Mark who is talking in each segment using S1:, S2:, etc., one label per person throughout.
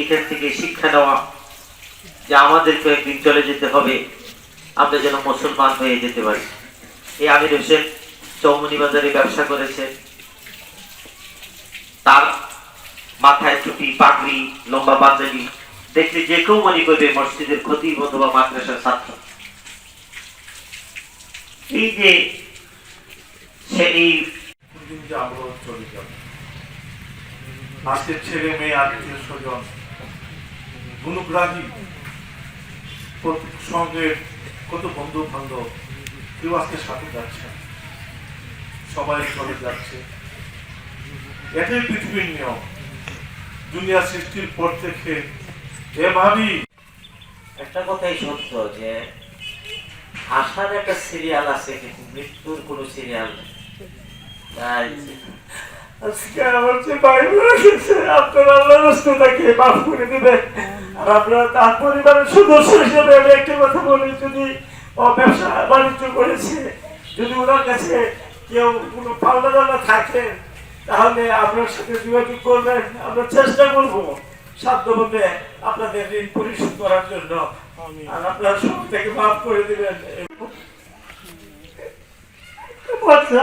S1: এখান থেকে শিক্ষা নেওয়া, যে আমাদেরকে একদিন চলে যেতে হবে, আমরা যেন মুসলমান হয়ে যেতে পারি। এই আমির হোসেন চৌমনি বাজারে ব্যবসা করেছে তার মাথায় টুপি, পাগড়ি, লম্বা পাঞ্জাবি, দেখলে যে কেউ মনে করবে মসজিদের ক্ষতি অথবা মাদ্রাসার ছাত্র। এই যে সে এই
S2: চলে যাব আজকে ছেলে, মেয়ে, আত্মীয় স্বজন, গুণগ্রাহী সঙ্গে কত বন্ধু বান্ধব কেউ আজকে সাথে যাচ্ছে। সবাই চলে যাচ্ছে। এটাই পৃথিবীর নিয়ম। দুনিয়া সৃষ্টির পর থেকে এভাবেই
S1: একটা কথাই সত্য যে আসার একটা সিরিয়াল আছে কিন্তু মৃত্যুর কোনো সিরিয়াল নেই।
S3: আজকে আমার যে ভাই বোন আপনার আল্লাহ রাস্তাটাকে মাফ করে দেবেন। আর আমরা তার পরিবারের সদস্য হিসেবে আমি একটা কথা বলি যদি ব্যবসা বাণিজ্য করেছে যদি ওনার কাছে কেউ কোনো পাল্লা দাল্লা থাকে তাহলে আপনার সাথে যোগাযোগ করবেন। আমরা চেষ্টা করব সাধ্য মতে আপনাদের ঋণ পরিশোধ করার জন্য। আর আপনার সব থেকে মাফ করে দেবেন। আচ্ছা।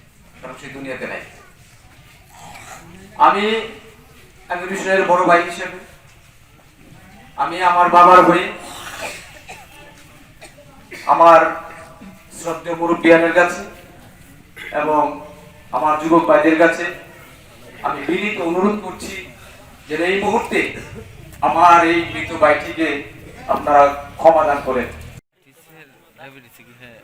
S4: কারণ সে দুনিয়াতে নাই। আমি বড় ভাই হিসেবে। আমি আমার বাবার হয়ে আমার শ্রদ্ধেয় মুরব্বিয়ানের কাছে এবং আমার যুবক ভাইদের কাছে আমি বিনীত অনুরোধ করছি যে এই মুহূর্তে আমার এই মৃত ভাইটিকে আপনারা ক্ষমা দান করেন।
S5: এভরিথিং হ্যাঁ